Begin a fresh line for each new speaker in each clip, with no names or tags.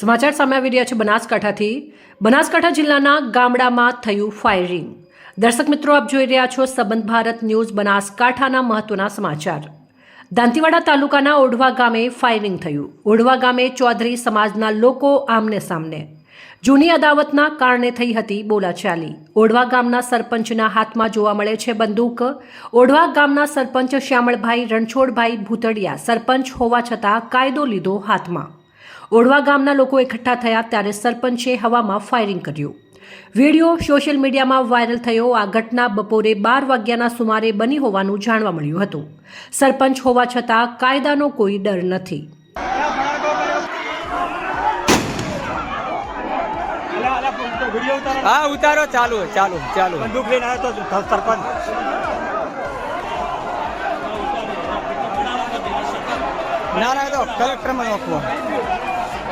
સમાચાર સામે આવી રહ્યા છે બનાસકાંઠાથી. બનાસકાંઠા જિલ્લાના ગામડામાં થયું ફાયરિંગ દર્શક મિત્રો, આપ જોઈ રહ્યા છો સંબંધ ભારત ન્યૂઝ બનાસકાંઠાના મહત્વના સમાચાર. દાંતીવાડા તાલુકાના ઓઢવા ગામે ફાયરિંગ થયું. ઓઢવા ગામે ચૌધરી સમાજના લોકો આમને સામને. જૂની અદાવતના કારણે થઈ હતી બોલાચાલી. ઓઢવા ગામના સરપંચના હાથમાં જોવા મળે છે બંદૂક. ઓઢવા ગામના સરપંચ શ્યામળભાઈ રણછોડભાઈ ભૂતડિયા, સરપંચ હોવા છતાં કાયદો લીધો હાથમાં. ઓઢવા ગામના લોકો એકઠા થયા ત્યારે સરપંચે હવામાં ફાયરિંગ કર્યું. વીડિયો સોશિયલ મીડિયામાં વાયરલ થયો. આ ઘટના બપોરે બાર વાગ્યાના સુમારે બની હોવાનું જાણવા મળ્યું હતું. સરપંચ હોવા છતાં કાયદાનો કોઈ ડર નથી.
અલા, અલા, તો વીડિયો ઉતારો.
હા ઉતારો ચાલુ ચાલુ ચાલુ
બંદૂક લઈને આવ્યો તો સરપંચ.
ના ના તો કલેક્ટરમાં નોખવો.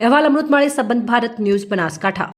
અહેવાલ અમૃતમાળી સંબંધ ભારત ન્યૂઝ બનાસકાંઠા.